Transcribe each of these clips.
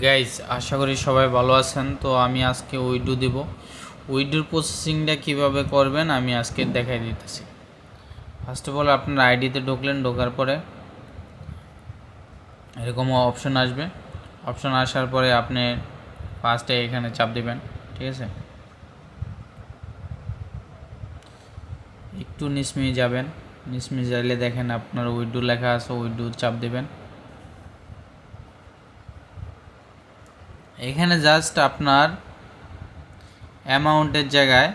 Guys আশা করি সবাই ভালো আছেন। তো আমি আজকে উইডো দিব। উইডোর প্রসেসিংটা কীভাবে করবেন আমি আজকে দেখাই দিতেছি। ফার্স্ট অফ অল আপনার আইডিতে ঢুকলেন, ঢোকার পরে এরকম অপশন আসবে। অপশন আসার পরে আপনি ফার্স্টে এখানে চাপ দিবেন, ঠিক আছে? একটু নিসমি যাবেন। নিসমি যাইলে দেখেন আপনার উইডো লেখা আছে উইডো চাপ দিবেন। এখানে জাস্ট আপনার অ্যামাউন্টের জায়গায়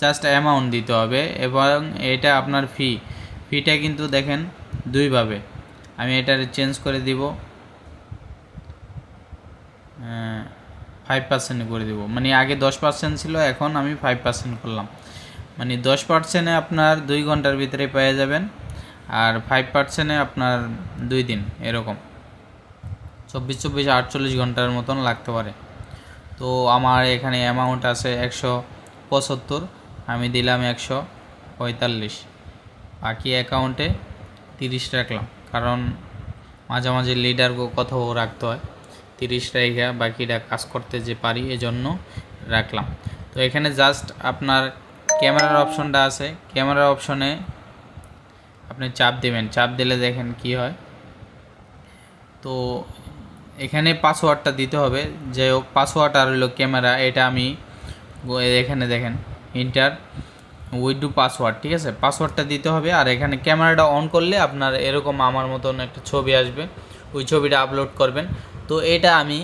জাস্ট অ্যামাউন্ট দিতে হবে এবং এটা আপনার ফি ফিটা কিন্তু দেখেন দুইভাবে। আমি এটার চেঞ্জ করে দিব। ফাইভ পার্সেন্ট করে দিব। মানে আগে দশ পার্সেন্ট ছিল, এখন আমি ফাইভ পার্সেন্ট করলাম। মানে দশ পার্সেন্টে আপনার দুই ঘণ্টার ভিতরে পেয়ে যাবেন, আর ফাইভ পার্সেন্টে আপনার দুই দিন, এরকম। চব্বিশ চব্বিশ, আটচল্লিশ ঘণ্টার মতন লাগতে পারে। তো আমার এখানে অ্যামাউন্ট আছে একশো পঁচাত্তর, আমি দিলাম একশো পঁয়তাল্লিশ। বাকি অ্যাকাউন্টে তিরিশ রাখলাম, কারণ মাঝে মাঝে লিডার কথাও রাখতে হয়। তিরিশ রেখে বাকিটা কাজ করতে যে পারি, এজন্য রাখলাম। তো এখানে জাস্ট আপনার ক্যামেরার অপশনটা আছে। ক্যামেরার অপশনে আপনি চাপ দেবেন। চাপ দিলে দেখেন কি হয়। তো এখানে পাসওয়ার্ডটা দিতে হবে। যে পাসওয়ার্ড আর হলো ক্যামেরা এটা আমি এখানে দেখেন ইন্টার উইথ ডু পাসওয়ার্ড ঠিক আছে? পাসওয়ার্ডটা দিতে হবে আর এখানে ক্যামেরাটা অন করলে আপনার এরকম আমার মতন একটা ছবি আসবে। ওই ছবিটা আপলোড করবেন। তো এটা আমি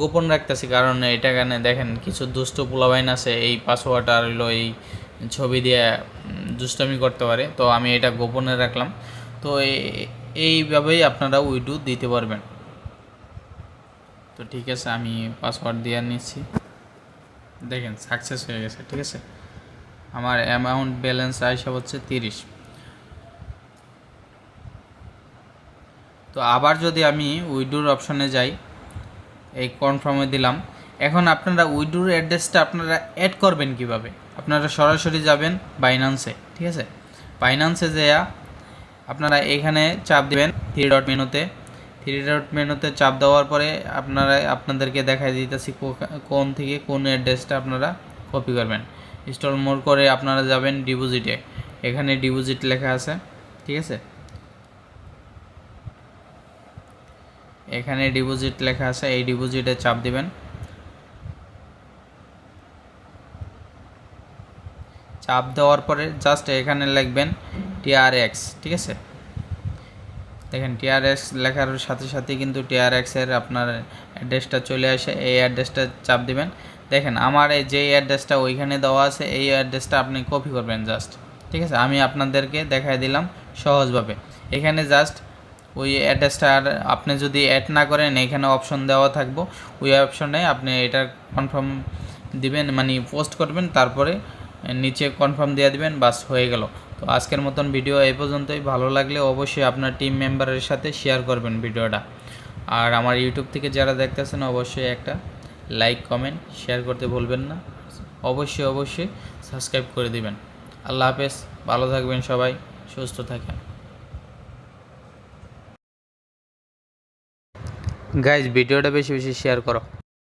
গোপন রাখতেছি কারণ এটা এখানে দেখেন, কিছু দুষ্ট পোলাবাইন আছে, এই পাসওয়ার্ড আর হলো এই ছবি দিয়ে দুষ্টামি করতে পারে। তো আমি এটা গোপনে রাখলাম। তো এইভাবেই আপনারা উইডু দিতে পারবেন। তো ঠিক আছে, আমি পাসওয়ার্ড দিয়ে নিচ্ছি। দেখেন সাকসেস হয়ে গেছে, ঠিক আছে? আমার অ্যামাউন্ট ব্যালেন্স আইসা হচ্ছে তিরিশ। তো আবার যদি আমি উইডোর অপশনে যাই, এই কনফার্মে দিলাম। এখন আপনারা উইডোর অ্যাড্রেসটা আপনারা অ্যাড করবেন কীভাবে? আপনারা সরাসরি যাবেন বাইনান্সে ঠিক আছে? বাইনান্সে যেয়া আপনারা এখানে চাপ দিবেন থ্রি ডট মেনুতে থ্রি ডট মেনুতে চাপ দেওয়ার পরে আপনারা, আপনাদেরকে দেখাই দিতেছি কোন থেকে কোন অ্যাড্রেসটা আপনারা কপি করবেন। ইনস্টল মোড করে আপনারা যাবেন ডিপোজিটে এখানে ডিপোজিট লেখা আছে, ঠিক আছে? এখানে ডিপোজিট লেখা আছে, এই ডিপোজিটে চাপ দিবেন। চাপ দেওয়ার পরে জাস্ট এখানে লিখবেন টিআরএক্স ঠিক আছে? দেখেন টিআরএক্স লেখার সাথে সাথে কিন্তু টিআরএক্স এর আপনার অ্যাড্রেসটা চলে আসে, এই অ্যাড্রেসটা চাপ দিবেন। দেখেন আমার এই যে অ্যাড্রেসটা ওইখানে দেওয়া আছে, এই অ্যাড্রেসটা আপনি কপি করবেন জাস্ট ঠিক আছে? আমি আপনাদেরকে দেখাই দিলাম সহজভাবে। এখানে জাস্ট ওই অ্যাড্রেসটা আর আপনি যদি অ্যাড না করেন, এখানে অপশন দেওয়া থাকব। ওই অপশনে আপনি এটা কনফার্ম দিবেন মানে পোস্ট করবেন, তারপরে নিচে কনফার্ম দিয়ে দিবেন, বাস হয়ে গেল। তো আজকের মতন ভিডিও এই পর্যন্তই। ভালো লাগলে অবশ্যই আপনার টিম মেম্বারের সাথে শেয়ার করবেন ভিডিওটা। আর আমার ইউটিউব থেকে যারা দেখতেছেন, অবশ্যই একটা লাইক কমেন্ট শেয়ার করতে ভুলবেন না। অবশ্যই অবশ্যই সাবস্ক্রাইব করে দিবেন। আল্লাহ হাফেজ, ভালো থাকবেন সবাই, সুস্থ থাকেন। গাইজ ভিডিওটা বেশি বেশি শেয়ার করো।